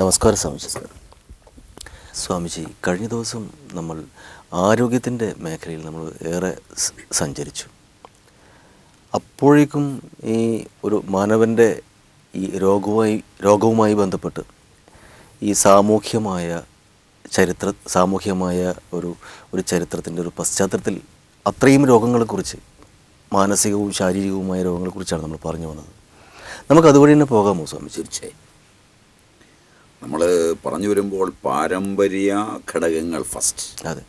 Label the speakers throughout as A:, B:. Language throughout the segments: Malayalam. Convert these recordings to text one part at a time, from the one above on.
A: നമസ്കാരം സ്വാമിജി സാർ സ്വാമിജി കഴിഞ്ഞ ദിവസം നമ്മൾ ആരോഗ്യത്തിന്റെ മേഖലയിൽ നമ്മൾ ഏറെ സഞ്ചരിച്ചു. അപ്പോഴേക്കും ഈ ഒരു മാനവന്റെ ഈ രോഗവുമായി രോഗവുമായി ബന്ധപ്പെട്ട് ഈ സാമൂഹ്യമായ ചരിത്ര സാമൂഹ്യമായ ഒരു ഒരു ചരിത്രത്തിന്റെ ഒരു പശ്ചാത്തലത്തിൽ അത്രയും രോഗങ്ങളെക്കുറിച്ച് മാനസികവും ശാരീരികവുമായ രോഗങ്ങളെക്കുറിച്ചാണ് നമ്മൾ പറഞ്ഞു വന്നത്. നമുക്ക് അതുവഴി തന്നെ പോകാമോ സ്വാമി
B: തീർച്ചയായും? നമ്മൾ പറഞ്ഞു വരുമ്പോൾ പാരമ്പര്യ ഘടകങ്ങൾ ഫസ്റ്റ്
A: അതെ.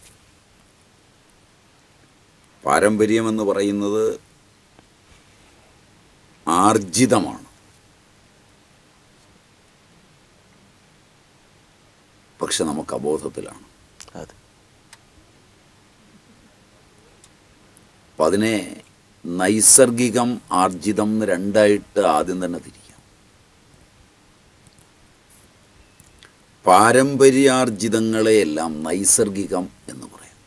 B: പാരമ്പര്യം എന്ന് പറയുന്നത് ആർജിതമാണ്. പക്ഷെ നമുക്ക് അബോധത്തിലാണ്.
A: അതെ.
B: അപ്പം അതിനെ നൈസർഗികം ആർജിതം എന്ന് രണ്ടായിട്ട് ആദ്യം തന്നെ തിരിക്കാം പാരമ്പര്യാർജിതങ്ങളെയെല്ലാം നൈസർഗികം എന്ന് പറയാം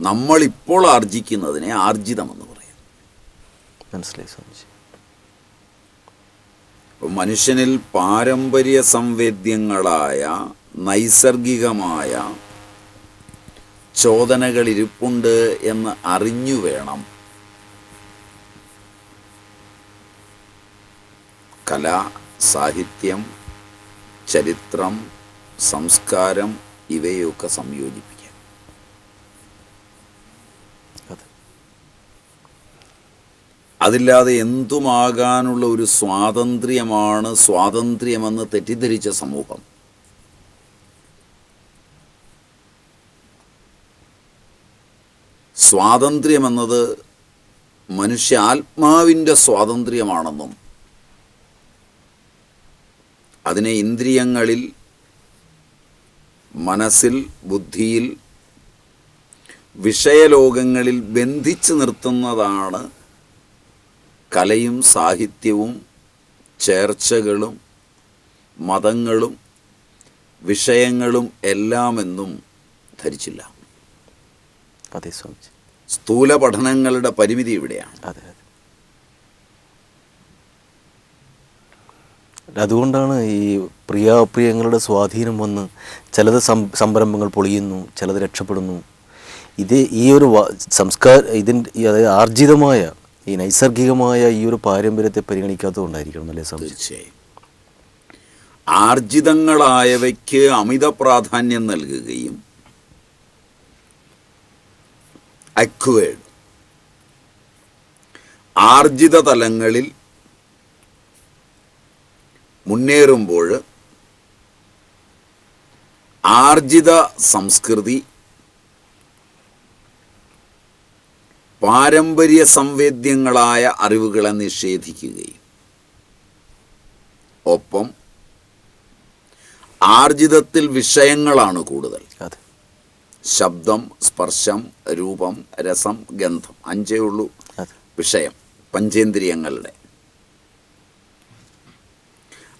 B: നമ്മളിപ്പോൾ ആർജിക്കുന്നതിനെ ആർജിതം എന്ന് പറയാം.
A: മനസ്സിലായി സ്വാമിജി.
B: മനുഷ്യനിൽ പാരമ്പര്യ സംവേദ്യങ്ങളായ നൈസർഗികമായ ചോദനകൾ ഇരിപ്പുണ്ട് എന്ന് അറിഞ്ഞു വേണം. കല സാഹിത്യം ചരിത്രം സംസ്കാരം ഇവയൊക്കെ
A: സംയോജിപ്പിക്കാം.
B: അതില്ലാതെ എന്തുമാകാനുള്ള ഒരു സ്വാതന്ത്ര്യമാണ് സ്വാതന്ത്ര്യമെന്ന് തെറ്റിദ്ധരിച്ച സമൂഹം? സ്വാതന്ത്ര്യമെന്നത് മനുഷ്യ ആത്മാവിന്റെ സ്വാതന്ത്ര്യമാണെന്നും അതിനെ ഇന്ദ്രിയങ്ങളിൽ മനസ്സിൽ ബുദ്ധിയിൽ വിഷയലോകങ്ങളിൽ ബന്ധിച്ചു നിർത്തുന്നതാണ് കലയും സാഹിത്യവും ചേർച്ചകളും മതങ്ങളും വിഷയങ്ങളും എല്ലാമെന്നും ധരിച്ചില്ല. സ്ഥൂല പഠനങ്ങളുടെ പരിമിതി ഇവിടെയാണ്.
A: അതെ അതെ അതുകൊണ്ടാണ് ഈ പ്രിയാപ്രിയങ്ങളുടെ സ്വാധീനം വന്ന് ചിലത് സംരംഭങ്ങൾ പൊളിയുന്നു ചിലത് രക്ഷപ്പെടുന്നു. ഇത് ഈ ഒരു സംസ്കാര ഇതിന്റെ അതായത് ആർജിതമായ ഈ നൈസർഗികമായ ഈ ഒരു പാരമ്പര്യത്തെ പരിഗണിക്കാത്തതുകൊണ്ടായിരിക്കണം അല്ലേ
B: തീർച്ചയായും. ആർജിതങ്ങളായവയ്ക്ക് അമിത പ്രാധാന്യം നൽകുകയും അക്വേഡ് ആർജിത തലങ്ങളിൽ മുന്നേറുമ്പോൾ ആർജിത സംസ്കൃതി പാരമ്പര്യ സംവേദ്യങ്ങളായ അറിവുകളെ നിഷേധിക്കുകയും. ഒപ്പം ആർജിതത്തിൽ വിഷയങ്ങളാണ് കൂടുതൽ. ശബ്ദം സ്പർശം രൂപം രസം ഗന്ധം അഞ്ചേ ഉള്ളൂ വിഷയം പഞ്ചേന്ദ്രിയങ്ങളുടെ.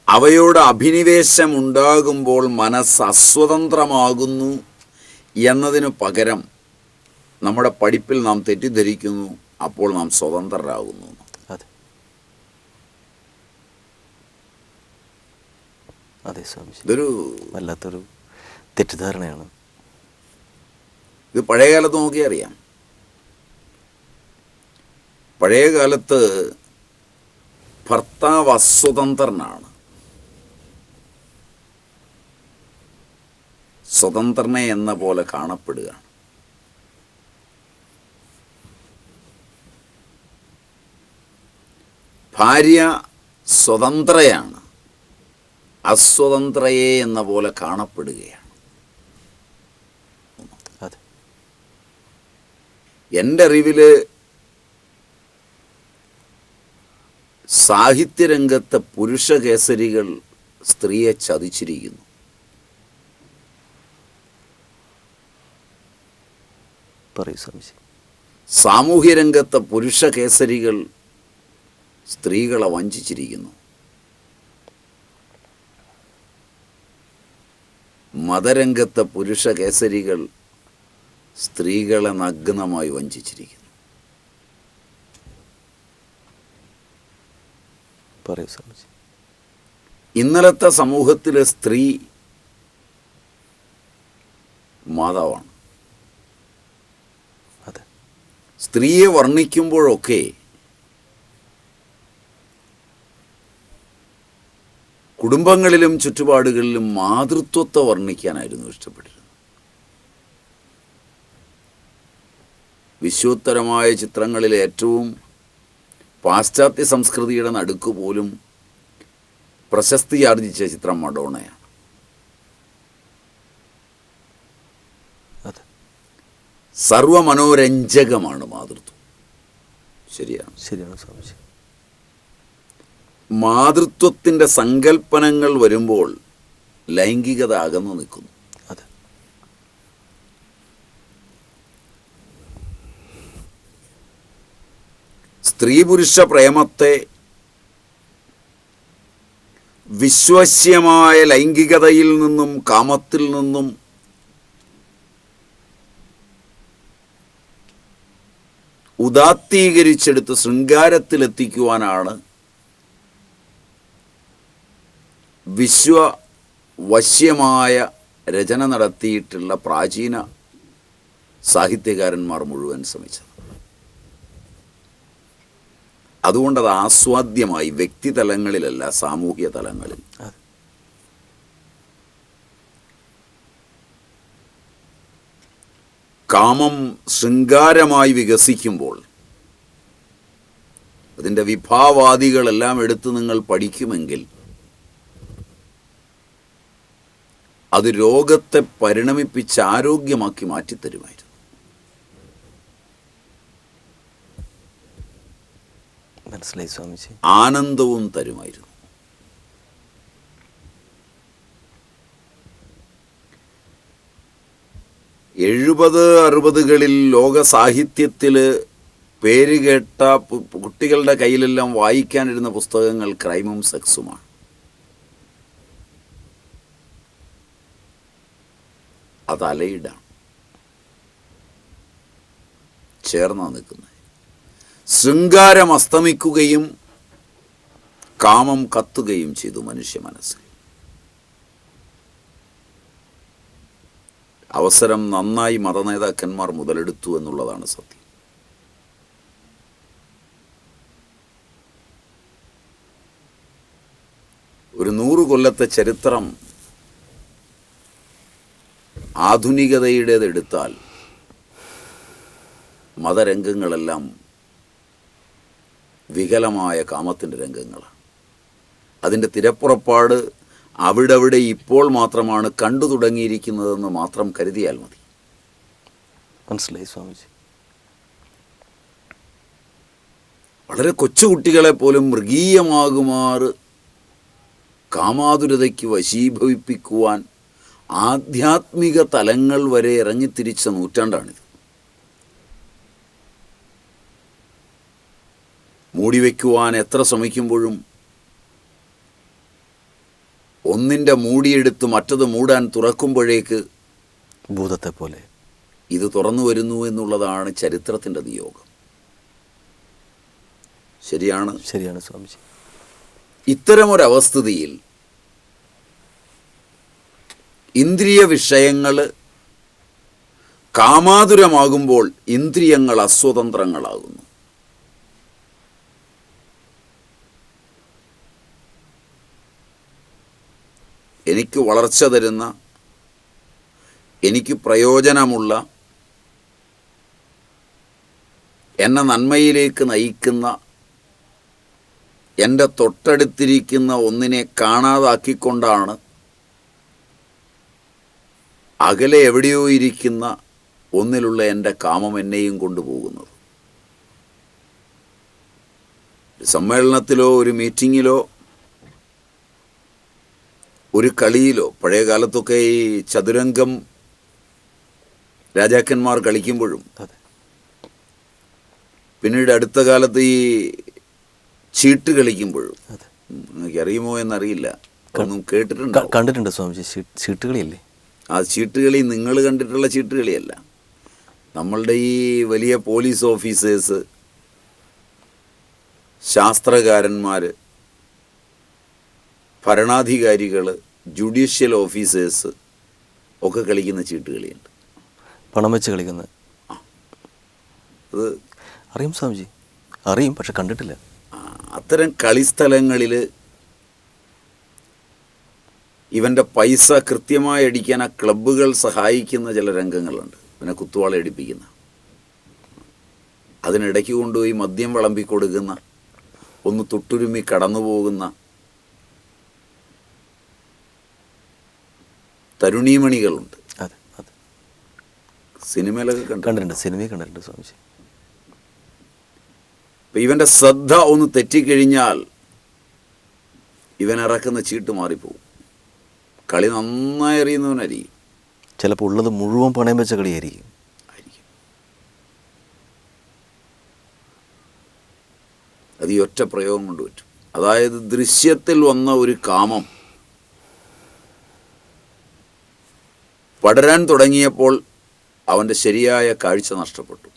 B: അവയോട് അഭിനിവേശം ഉണ്ടാകുമ്പോൾ മനസ്സ് അസ്വതന്ത്രമാകുന്നു എന്നതിനു പകരം നമ്മുടെ പഠിപ്പിൽ നാം തെറ്റിദ്ധരിക്കുന്നു അപ്പോൾ നാം സ്വതന്ത്രരാകുന്നു.
A: അതെ.
B: ഇതൊരു
A: വല്ലാത്തൊരു തെറ്റിദ്ധാരണയാണ്.
B: ഇത് പഴയകാലത്ത് നോക്കിയാൽ അറിയാം. പഴയകാലത്ത് ഭർത്താവ് അസ്വതന്ത്രനാണ്. സ്വതന്ത്രനെ എന്ന പോലെ കാണപ്പെടുക. ഭാര്യ സ്വതന്ത്രയാണ്. അസ്വതന്ത്രയെ എന്ന പോലെ കാണപ്പെടുകയാണ്. എന്റെ അറിവിൽ സാഹിത്യരംഗത്തെ പുരുഷ കേസരികൾ സ്ത്രീയെ ചതിച്ചിരിക്കുന്നു.
A: പറയൂ സ്വാമിജി.
B: സാമൂഹ്യ രംഗത്തെ പുരുഷ കേസരികൾ സ്ത്രീകളെ വഞ്ചിച്ചിരിക്കുന്നു. മതരംഗത്തെ പുരുഷ കേസരികൾ സ്ത്രീകളെ നഗ്നമായി വഞ്ചിച്ചിരിക്കുന്നു.
A: പറയൂ സ്വാമിജി.
B: ഇന്നലത്തെ സമൂഹത്തിലെ സ്ത്രീ മാതാവാണ്
A: അതെ
B: സ്ത്രീയെ വർണിക്കുമ്പോഴൊക്കെ കുടുംബങ്ങളിലും ചുറ്റുപാടുകളിലും മാതൃത്വത്തെ വർണിക്കാനായിരുന്നു ഇഷ്ടപ്പെട്ടിരുന്നത്. വിശ്വോത്തരമായ ചിത്രങ്ങളിൽ ഏറ്റവും പാശ്ചാത്യ സംസ്കൃതിയുടെ നടുക്ക് പോലും പ്രശസ്തി ആർജിച്ച ചിത്രം മഡോണയാണ്. സർവമനോരഞ്ജകമാണ് മാതൃത്വം. ശരിയാണ്.
A: ശരിയാണ് സ്വാമിജി.
B: മാതൃത്വത്തിന്റെ സങ്കല്പനങ്ങൾ വരുമ്പോൾ ലൈംഗികത അകന്നു നിൽക്കുന്നു.
A: അതെ.
B: സ്ത്രീ പുരുഷ പ്രേമത്തെ വിശ്വസ്യമായ ലൈംഗികതയിൽ നിന്നും കാമത്തിൽ നിന്നും ഉദാത്തീകരിച്ചെടുത്ത് ശൃംഗാരത്തിലെത്തിക്കുവാനാണ് വിശ്വവശ്യമായ രചന നടത്തിയിട്ടുള്ള പ്രാചീന സാഹിത്യകാരന്മാർ മുഴുവൻ ശ്രമിച്ചത്. അതുകൊണ്ടത് ആസ്വാദ്യമായി വ്യക്തിതലങ്ങളിലല്ല സാമൂഹ്യ തലങ്ങളിൽ കാമം ശൃംഗാരമായി വികസിക്കുമ്പോൾ അതിന്റെ വിഭാവാദികളെല്ലാം എടുത്ത് നിങ്ങൾ പഠിക്കുമെങ്കിൽ അത് രോഗത്തെ പരിണമിപ്പിച്ച് ആരോഗ്യമാക്കി മാറ്റിത്തരുമായിരുന്നു.
A: മനസ്സിലായി സ്വാമിജി.
B: ആനന്ദവും തരുമായിരുന്നു. എഴുപത് അറുപതുകളിൽ ലോക സാഹിത്യത്തിൽ പേര് കേട്ട കുട്ടികളുടെ കയ്യിലെല്ലാം വായിക്കാനിരുന്ന പുസ്തകങ്ങൾ ക്രൈമും സെക്സുമാണ്. അത് അലയിടാണ് ചേർന്നാണ് നിൽക്കുന്നത്. ശൃംഗാരം അസ്തമിക്കുകയും കാമം കത്തുകയും ചെയ്തു മനുഷ്യ മനസ്സിൽ. അവസരം നന്നായി മതനേതാക്കന്മാർ മുതലെടുത്തു എന്നുള്ളതാണ് സത്യം. ഒരു നൂറ് കൊല്ലത്തെ ചരിത്രം ആധുനികതയുടേതെടുത്താൽ മതരംഗങ്ങളെല്ലാം വികലമായ കാമത്തിന്റെ രംഗങ്ങളാണ്. അതിന്റെ തിരപ്പുറപ്പാട് അവിടെ അവിടെ ഇപ്പോൾ മാത്രമാണ് കണ്ടു തുടങ്ങിയിരിക്കുന്നതെന്ന് മാത്രം കരുതിയാൽ മതി.
A: മനസ്സിലായി സ്വാമിജി.
B: വളരെ കൊച്ചുകുട്ടികളെ പോലും മൃഗീയമാകുമാറ് കാമാതുരതയ്ക്ക് വശീഭവിപ്പിക്കുവാൻ ആധ്യാത്മിക തലങ്ങൾ വരെ ഇറങ്ങിത്തിരിച്ച നൂറ്റാണ്ടാണിത്. മൂടിവെക്കുവാൻ എത്ര ശ്രമിക്കുമ്പോഴും ഒന്നിന്റെ മൂടിയെടുത്ത് മറ്റത് മൂടാൻ തുറക്കുമ്പോഴേക്ക്
A: ഭൂതത്തെ പോലെ
B: ഇത് തുറന്നു വരുന്നു എന്നുള്ളതാണ് ചരിത്രത്തിന്റെ നിയോഗം. ശരിയാണ്?
A: ശരിയാണ് സ്വാമിജി.
B: ഇത്തരമൊരവസ്ഥിതിയിൽ ഇന്ദ്രിയ വിഷയങ്ങൾ കാമാതുരമാകുമ്പോൾ ഇന്ദ്രിയങ്ങൾ അസ്വതന്ത്രങ്ങളാകുന്നു. എനിക്ക് വളർച്ച തരുന്ന എനിക്ക് പ്രയോജനമുള്ള എന്നെ നന്മയിലേക്ക് നയിക്കുന്ന എന്റെ തൊട്ടടുത്തിരിക്കുന്ന ഒന്നിനെ കാണാതാക്കിക്കൊണ്ടാണ് അകലെ എവിടെയോ ഇരിക്കുന്ന ഒന്നിലുള്ള എന്റെ കാമം എന്നെയും കൊണ്ടുപോകുന്നത്. സമ്മേളനത്തിലോ ഒരു മീറ്റിങ്ങിലോ ഒരു കളിയിലോ പഴയ കാലത്തൊക്കെ ഈ ചതുരംഗം രാജാക്കന്മാർ കളിക്കുമ്പോഴും പിന്നീട് അടുത്ത കാലത്ത് ഈ ചീട്ട് കളിക്കുമ്പോഴും അറിയുമോ എന്നറിയില്ല. ഒന്നും കേട്ടിട്ടുണ്ട്?
A: കണ്ടിട്ടുണ്ട് സ്വാമിജി. ചീട്ട് ചീട്ടുകളിയല്ലേ
B: ആ ചീട്ടുകളി നിങ്ങൾ കണ്ടിട്ടുള്ള ചീട്ടുകളിയല്ല നമ്മളുടെ ഈ വലിയ പോലീസ് ഓഫീസേഴ്സ് ശാസ്ത്രകാരന്മാർ ഭരണാധികാരികൾ ജുഡീഷ്യൽ ഓഫീസേഴ്സ് ഒക്കെ കളിക്കുന്ന ചീട്ടുകളിയുണ്ട്
A: പണം വെച്ച് കളിക്കുന്നത്
B: അത്
A: അറിയും സ്വാമിജി. അറിയും പക്ഷെ കണ്ടിട്ടില്ല.
B: അത്തരം കളിസ്ഥലങ്ങളിൽ ഇവന്റെ പൈസ കൃത്യമായി അടിക്കാൻ ആ ക്ലബ്ബുകൾ സഹായിക്കുന്ന ചില രംഗങ്ങളുണ്ട്. ഇവനെ കുത്തുവാള അടിപ്പിക്കുന്ന. അതിനിടയ്ക്ക് കൊണ്ടുപോയി മദ്യം വിളമ്പിക്കൊടുക്കുന്ന. ഒന്ന് തൊട്ടുരുമി കടന്നു പോകുന്ന തരുണീമണികളുണ്ട്.
A: അതെ അതെ.
B: സിനിമയിലൊക്കെ കണ്ടു
A: കണ്ടിട്ടുണ്ട് സിനിമയിൽ കണ്ടിട്ടുണ്ട് സ്വാമിജി.
B: ഇപ്പം ഇവന്റെ ശ്രദ്ധ ഒന്ന് തെറ്റിക്കഴിഞ്ഞാൽ ഇവൻ ഇറക്കുന്ന ചീട്ട് മാറിപ്പോവും. കളി നന്നായി അറിയുന്നവനായിരിക്കും.
A: ചിലപ്പോൾ ഉള്ളത് മുഴുവൻ പണയം വെച്ച കളിയായിരിക്കും.
B: അത് ഈ ഒറ്റ പ്രയോഗം കൊണ്ട് പറ്റും. അതായത് ദൃശ്യത്തിൽ വന്ന ഒരു കാമം പടരാൻ തുടങ്ങിയപ്പോൾ അവന്റെ ശരിയായ കാഴ്ച നഷ്ടപ്പെട്ടു.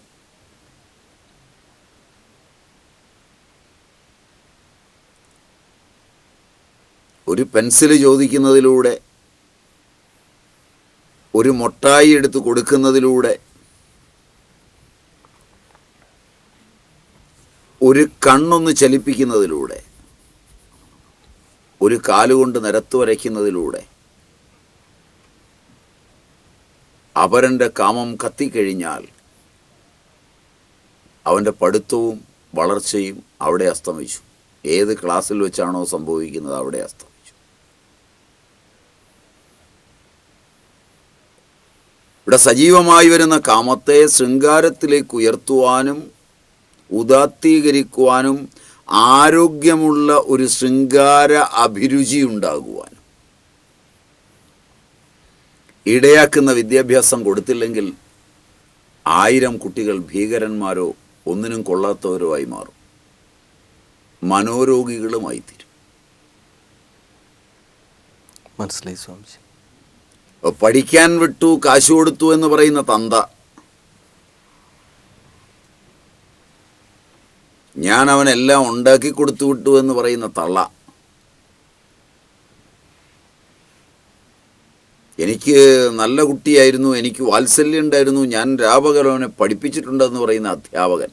B: ഒരു പെൻസിൽ ചോദിക്കുന്നതിലൂടെ ഒരു മൊട്ടായി എടുത്ത് കൊടുക്കുന്നതിലൂടെ ഒരു കണ്ണൊന്ന് ചലിപ്പിക്കുന്നതിലൂടെ ഒരു കാലുകൊണ്ട് നിരത്ത് വരയ്ക്കുന്നതിലൂടെ അപരന്റെ കാമം കത്തിക്കഴിഞ്ഞാൽ അവന്റെ പഠിത്തവും വളർച്ചയും അവിടെ അസ്തമിച്ചു. ഏത് ക്ലാസ്സിൽ വെച്ചാണോ സംഭവിക്കുന്നത് അവിടെ അസ്തമിച്ചു. ഇവിടെ സജീവമായി വരുന്ന കാമത്തെ ശൃംഗാരത്തിലേക്ക് ഉയർത്തുവാനും ഉദാത്തീകരിക്കുവാനും ആരോഗ്യമുള്ള ഒരു ശൃംഗാര അഭിരുചി ഉണ്ടാകുവാനും ഇടയാക്കുന്ന വിദ്യാഭ്യാസം കൊടുത്തില്ലെങ്കിൽ ആയിരം കുട്ടികൾ ഭീകരന്മാരോ ഒന്നിനും കൊള്ളാത്തവരോ ആയി മാറും. മനോരോഗികളുമായി തീരും
A: മനസ്സിലായി സ്വാമിജി.
B: പഠിക്കാൻ വിട്ടു കാശ് കൊടുത്തു എന്ന് പറയുന്ന തന്ത. ഞാൻ അവനെല്ലാം ഉണ്ടാക്കി കൊടുത്തു വിട്ടു എന്ന് പറയുന്ന തള്ള. എനിക്ക് നല്ല കുട്ടിയായിരുന്നു എനിക്ക് വാത്സല്യം ഉണ്ടായിരുന്നു. ഞാൻ രാപകൽ അവനെ പഠിപ്പിച്ചിട്ടുണ്ടെന്ന് പറയുന്ന അധ്യാപകൻ.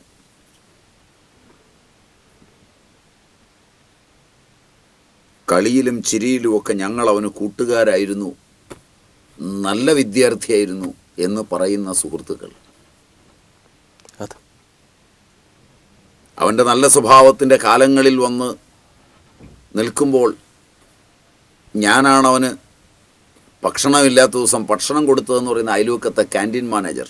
B: കളിയിലും ചിരിയിലുമൊക്കെ ഞങ്ങൾ അവന് കൂട്ടുകാരായിരുന്നു. നല്ല വിദ്യാർത്ഥിയായിരുന്നു എന്ന് പറയുന്ന സുഹൃത്തുക്കൾ. അവന്റെ നല്ല സ്വഭാവത്തിന്റെ കാലങ്ങളിൽ വന്ന് നിൽക്കുമ്പോൾ ഞാനാണവന് ഭക്ഷണമില്ലാത്ത ദിവസം ഭക്ഷണം കൊടുത്തതെന്ന് പറയുന്ന അയൽവക്കത്തെ ക്യാന്റീൻ മാനേജർ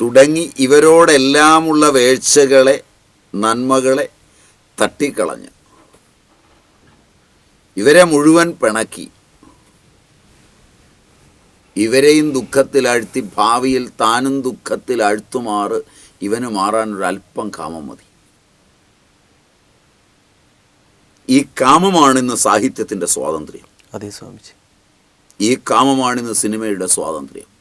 B: തുടങ്ങി ഇവരോടെല്ലാമുള്ള വേഴ്ചകളെ നന്മകളെ തട്ടിക്കളഞ്ഞ്. ഇവരെ മുഴുവൻ പിണക്കി. ഇവരെയും ദുഃഖത്തിലാഴ്ത്തി ഭാവിയിൽ താനും ദുഃഖത്തിലാഴ്ത്തുമാറ്. ഇവന് മാറാൻ ഒരു അല്പം കാമം മതി. ഈ കാമമാണ് ഇന്ന് സാഹിത്യത്തിന്റെ സ്വാതന്ത്ര്യം.
A: അതെ സ്വാമിജി.
B: ഈ കാമമാണ് ഇന്ന് സിനിമയുടെ സ്വാതന്ത്ര്യം.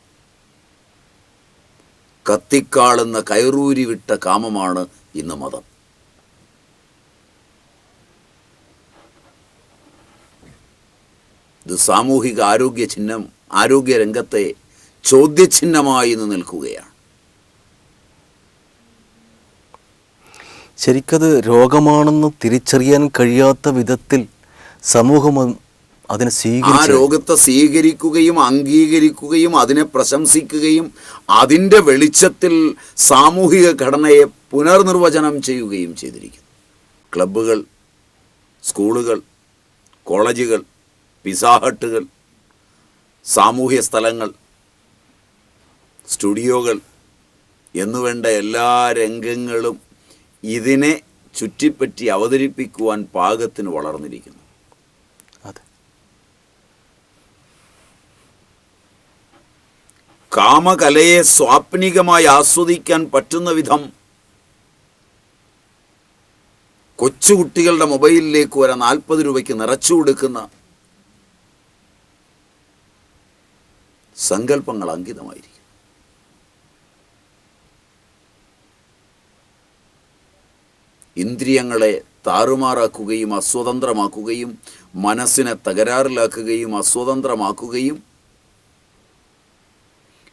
B: കത്തിക്കാളുന്ന കയറൂരി വിട്ട കാമമാണ് ഇന്ന് മതം. ഇത് സാമൂഹിക ആരോഗ്യ ചിഹ്നം ആരോഗ്യ രംഗത്തെ ചോദ്യചിഹ്നമായി ഇന്ന് നിൽക്കുകയാണ്.
A: ശരിക്കത് രോഗമാണെന്ന് തിരിച്ചറിയാൻ കഴിയാത്ത വിധത്തിൽ സമൂഹം അതിനെ അതിനെ
B: ആ രോഗത്തെ സ്വീകരിക്കുകയും അംഗീകരിക്കുകയും അതിനെ പ്രശംസിക്കുകയും അതിന്റെ വെളിച്ചത്തിൽ സാമൂഹിക ഘടനയെ പുനർനിർവചനം ചെയ്യുകയും ചെയ്തിരിക്കുന്നു. ക്ലബ്ബുകൾ സ്കൂളുകൾ കോളേജുകൾ പിസാഹട്ടുകൾ സാമൂഹ്യ സ്ഥലങ്ങൾ സ്റ്റുഡിയോകൾ എന്നുവേണ്ട എല്ലാ രംഗങ്ങളും ഇതിനെ ചുറ്റിപ്പറ്റി അവതരിപ്പിക്കുവാൻ പാകത്തിന് വളർന്നിരിക്കുന്നു.
A: അതെ.
B: കാമകലയെ സ്വാപ്നികമായി ആസ്വദിക്കാൻ പറ്റുന്ന വിധം കൊച്ചുകുട്ടികളുടെ മൊബൈലിലേക്ക് വരെ നാൽപ്പത് രൂപയ്ക്ക് നിറച്ചു കൊടുക്കുന്ന സങ്കല്പങ്ങൾ അങ്കിതമായിരിക്കും ഇന്ദ്രിയങ്ങളെ താറുമാറാക്കുകയും അസ്വതന്ത്രമാക്കുകയും മനസ്സിനെ തകരാറിലാക്കുകയും അസ്വതന്ത്രമാക്കുകയും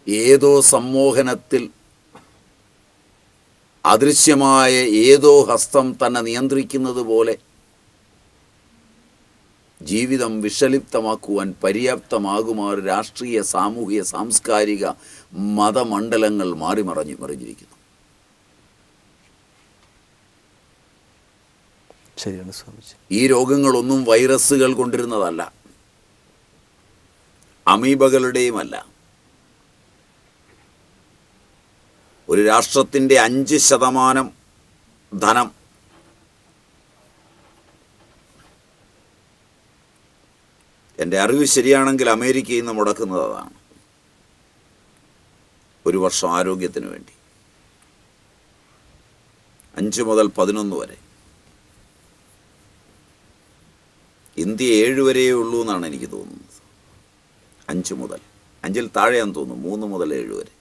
B: ഏതോ സമ്മോഹനത്തിൽ അദൃശ്യമായ ഏതോ ഹസ്തം തന്നെ നിയന്ത്രിക്കുന്നത് പോലെ ജീവിതം വിഷലിപ്തമാക്കുവാൻ പര്യാപ്തമാകുമാർ രാഷ്ട്രീയ സാമൂഹിക സാംസ്കാരിക മതമണ്ഡലങ്ങൾ മാറി മറഞ്ഞു മറിഞ്ഞിരിക്കുന്നു.
A: ശരിയാണ് സ്വാമിജി.
B: ഈ രോഗങ്ങളൊന്നും വൈറസുകൾ കൊണ്ടിരുന്നതല്ല. അമീബകളുടെയുമല്ല. ഒരു രാഷ്ട്രത്തിന്റെ അഞ്ച് ശതമാനം ധനം എന്റെ അറിവ് ശരിയാണെങ്കിൽ അമേരിക്കയിൽ നിന്ന് മുടക്കുന്നത് അതാണ്. ഒരു വർഷം ആരോഗ്യത്തിന് വേണ്ടി. അഞ്ച് മുതൽ പതിനൊന്ന് വരെ. ഇന്ത്യ ഏഴ് വരെയേ ഉള്ളൂ എന്നാണ് എനിക്ക് തോന്നുന്നത്. അഞ്ച് മുതൽ. അഞ്ചിൽ താഴെയാന്ന് തോന്നുന്നു. മൂന്ന് മുതൽ ഏഴ് വരെ.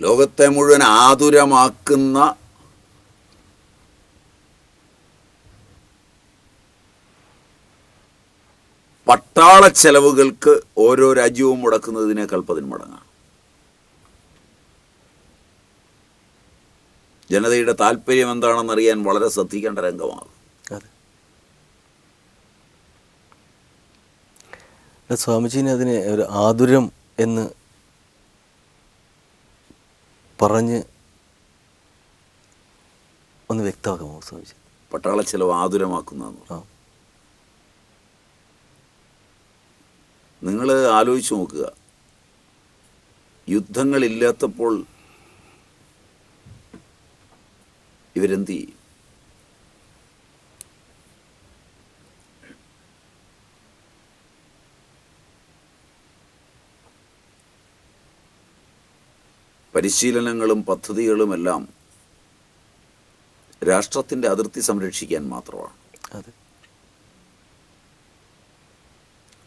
B: ലോകത്തെ മുഴുവൻ ആതുരമാക്കുന്ന പട്ടാള ചെലവുകൾക്ക് ഓരോ രാജ്യവും മുടക്കുന്നതിനേക്കാൾ പതിന് മടങ്ങാണ് ജനതയുടെ താല്പര്യം എന്താണെന്നറിയാൻ വളരെ ശ്രദ്ധിക്കേണ്ട രംഗമാണ്.
A: അതെ. സ്വാമിജീനെ അതിന് ഒരു ആതുരം എന്ന് പറഞ്ഞ് ഒന്ന് വ്യക്തമാക്കാമോ സ്വാമിജി?
B: പട്ടാള ചെലവ്
A: ആതുരമാക്കുന്ന
B: നിങ്ങൾ ആലോചിച്ച് നോക്കുക. യുദ്ധങ്ങളില്ലാത്തപ്പോൾ ഇവരെന്ത് ചെയ്യും? പരിശീലനങ്ങളും പദ്ധതികളുമെല്ലാം രാഷ്ട്രത്തിന്റെ അതിർത്തി സംരക്ഷിക്കാൻ മാത്രമാണ്.
A: അതെ.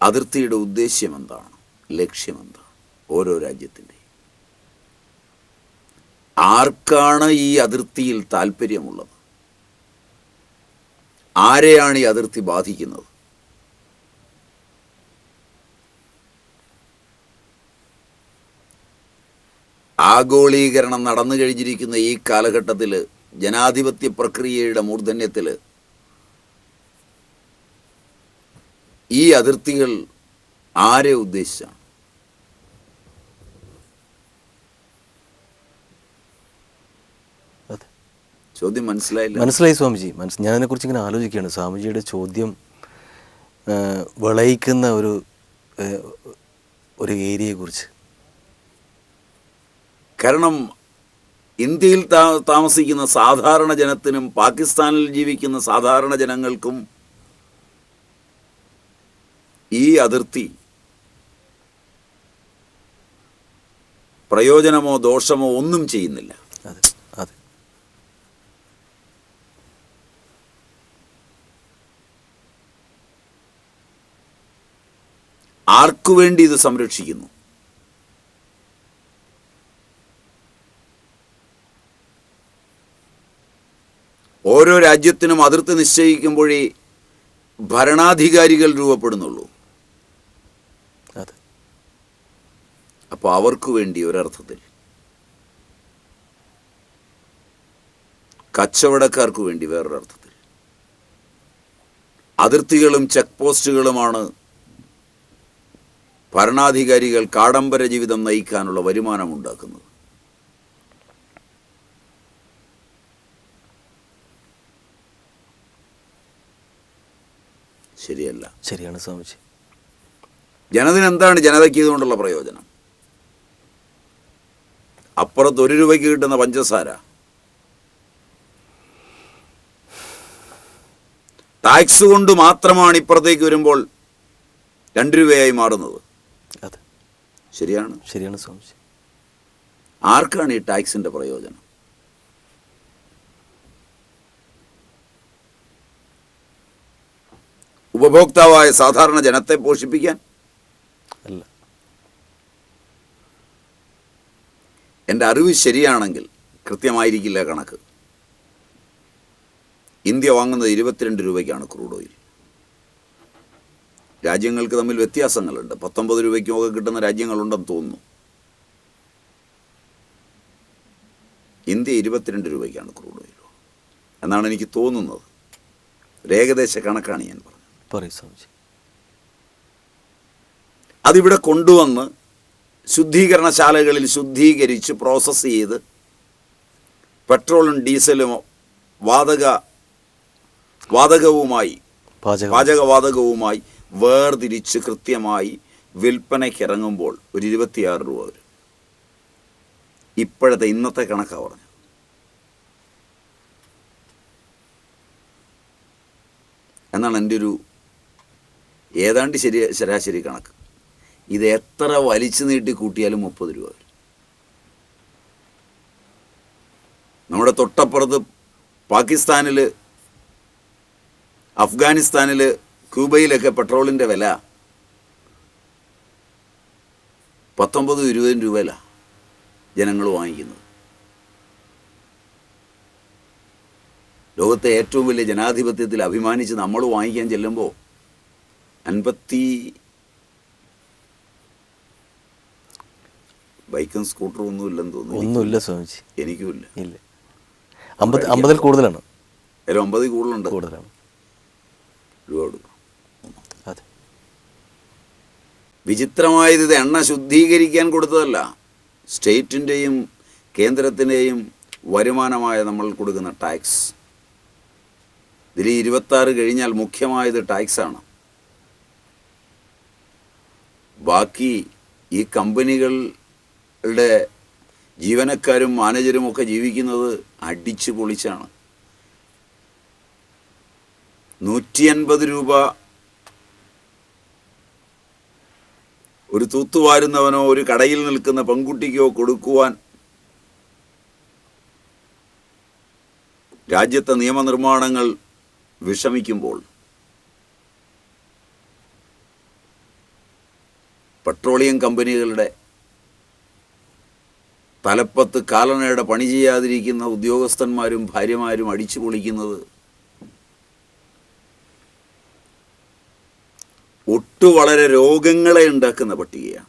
B: അതിർത്തിയുടെ ഉദ്ദേശ്യം എന്താണ്? ലക്ഷ്യമെന്താണ് ഓരോ രാജ്യത്തിന്റെ ആർക്കാണ് ഈ അതിർത്തിയിൽ താല്പര്യമുള്ളത് ആരെയാണ് ഈ അതിർത്തി ബാധിക്കുന്നത്? ആഗോളീകരണം നടന്നു കഴിഞ്ഞിരിക്കുന്ന ഈ കാലഘട്ടത്തിൽ ജനാധിപത്യ പ്രക്രിയയുടെ മൂർധന്യത്തിൽ ഈ അതിർത്തികൾ ആരെ ഉദ്ദേശിച്ചാണ്? ചോദ്യം മനസ്സിലായില്ല.
A: മനസ്സിലായി സ്വാമിജി. മനസ്സ് ഞാൻ അതിനെക്കുറിച്ച് ഇങ്ങനെ ആലോചിക്കുകയാണ്. സ്വാമിജിയുടെ ചോദ്യം വിളയിക്കുന്ന ഒരു ഒരു ഏരിയയെക്കുറിച്ച്.
B: കാരണം ഇന്ത്യയിൽ താ- താമസിക്കുന്ന സാധാരണ ജനത്തിനും പാകിസ്ഥാനിൽ ജീവിക്കുന്ന സാധാരണ ജനങ്ങൾക്കും ഈ അതിർത്തി പ്രയോജനമോ ദോഷമോ ഒന്നും ചെയ്യുന്നില്ല
A: അതെ അതെ
B: ആർക്കു വേണ്ടി ഇത് സംരക്ഷിക്കുന്നു? ഓരോ രാജ്യത്തിനും അതിർത്തി നിശ്ചയിക്കുമ്പോഴേ ഭരണാധികാരികൾ രൂപപ്പെടുന്നുള്ളൂ. അപ്പോൾ അവർക്ക് വേണ്ടി ഒരർത്ഥത്തിൽ. കച്ചവടക്കാർക്ക് വേണ്ടി വേറൊരർത്ഥത്തിൽ. അതിർത്തികളും ചെക്ക് പോസ്റ്റുകളുമാണ് ഭരണാധികാരികൾ കാഡംബര ജീവിതം നയിക്കാനുള്ള വരുമാനമുണ്ടാക്കുന്നത് ശരിയല്ല.
A: ശരിയാണ് സ്വാമിജി.
B: ജനതിന് എന്താണ് ജനതയ്ക്ക് ഇതുകൊണ്ടുള്ള പ്രയോജനം? അപ്പുറത്ത് ഒരു രൂപയ്ക്ക് കിട്ടുന്ന പഞ്ചസാര. ടാക്സ് കൊണ്ട് മാത്രമാണ് ഇപ്പുറത്തേക്ക് വരുമ്പോൾ രണ്ട് രൂപയായി മാറുന്നത്.
A: അതെ.
B: ശരിയാണ്.
A: ശരിയാണ് സ്വാമിജി.
B: ആർക്കാണ് ഈ ടാക്സിന്റെ പ്രയോജനം? ഉപഭോക്താവായ സാധാരണ ജനത്തെ പോഷിപ്പിക്കാൻ?
A: അല്ല.
B: എന്റെ അറിവ് ശരിയാണെങ്കിൽ കൃത്യമായിരിക്കില്ല കണക്ക്. ഇന്ത്യ വാങ്ങുന്നത് ഇരുപത്തിരണ്ട് രൂപയ്ക്കാണ് ക്രൂഡ് ഓയിൽ. രാജ്യങ്ങൾക്ക് തമ്മിൽ വ്യത്യാസങ്ങളുണ്ട്. പത്തൊമ്പത് രൂപയ്ക്കുമൊക്കെ കിട്ടുന്ന രാജ്യങ്ങളുണ്ടെന്ന് തോന്നുന്നു. ഇന്ത്യ ഇരുപത്തിരണ്ട് രൂപയ്ക്കാണ് ക്രൂഡ് ഓയിൽ എന്നാണ് എനിക്ക് തോന്നുന്നത്. ഒരു ഏകദേശ കണക്കാണ് ഞാൻ പറഞ്ഞത്. അതിവിടെ കൊണ്ടുവന്ന് ശുദ്ധീകരണശാലകളിൽ ശുദ്ധീകരിച്ച് പ്രോസസ്സ് ചെയ്ത് പെട്രോളും ഡീസലും വാതക വാതകവുമായി
A: പാചകം
B: പാചകവാതകവുമായി വേർതിരിച്ച് കൃത്യമായി വിൽപ്പനയ്ക്ക് ഇറങ്ങുമ്പോൾ ഒരു ഇരുപത്തിയാറ് രൂപ വരും. ഇപ്പോഴത്തെ ഇന്നത്തെ കണക്കാണ് പറഞ്ഞത്. എന്നാണ് എന്റെ ഒരു ഏതാണ്ട് ശരി ശരാശരി കണക്ക്. ഇത് എത്ര വലിച്ചു നീട്ടി കൂട്ടിയാലും മുപ്പത് രൂപ വരും. നമ്മുടെ തൊട്ടപ്പുറത്ത് പാകിസ്ഥാനിൽ അഫ്ഗാനിസ്ഥാനിൽ ക്യൂബയിലൊക്കെ പെട്രോളിന്റെ വില പത്തൊമ്പത് ഇരുപതും രൂപയിലാണ് ജനങ്ങൾ വാങ്ങിക്കുന്നത്. ലോകത്തെ ഏറ്റവും വലിയ ജനാധിപത്യത്തിൽ അഭിമാനിച്ച് നമ്മൾ വാങ്ങിക്കാൻ ചെല്ലുമ്പോൾ അൻപത്തി ബൈക്കും സ്കൂട്ടറും ഒന്നും ഇല്ലെന്ന് തോന്നുന്നു
A: ഒന്നുമില്ല സ്വാമിജി.
B: എനിക്കുമില്ല
A: ഇല്ല. അമ്പത് അമ്പതിൽ കൂടുതലാണ്.
B: ഒമ്പതിൽ കൂടുതലുണ്ട്.
A: കൂടുതലാണ്.
B: രൂപ കൊടുക്കണം
A: അതെ
B: വിചിത്രമായത് ഇത് എണ്ണ ശുദ്ധീകരിക്കാൻ കൊടുത്തതല്ല. സ്റ്റേറ്റിന്റെയും കേന്ദ്രത്തിന്റെയും വരുമാനമായ നമ്മൾ കൊടുക്കുന്ന ടാക്സ്. ഇതിൽ ഇരുപത്താറ് കഴിഞ്ഞാൽ മുഖ്യമായത് ടാക്സാണ്. ബാക്കി ഈ കമ്പനികളുടെ ജീവനക്കാരും മാനേജരും ഒക്കെ ജീവിക്കുന്നത് അടിച്ചു പൊളിച്ചാണ്. നൂറ്റി അൻപത് രൂപ ഒരു തൂത്തുവാരുന്നവനോ ഒരു കടയിൽ നിൽക്കുന്ന പെൺകുട്ടിക്കോ കൊടുക്കുവാൻ രാജ്യത്തെ നിയമനിർമ്മാണങ്ങൾ വിഷമിക്കുമ്പോൾ പെട്രോളിയം കമ്പനികളുടെ തലപ്പത്ത് കാലനയുടെ പണി ചെയ്യാതിരിക്കുന്ന ഉദ്യോഗസ്ഥന്മാരും ഭാര്യമാരും അടിച്ചു പൊളിക്കുന്നത് ഒട്ടു വളരെ രോഗങ്ങളെ ഉണ്ടാക്കുന്ന പട്ടികയാണ്.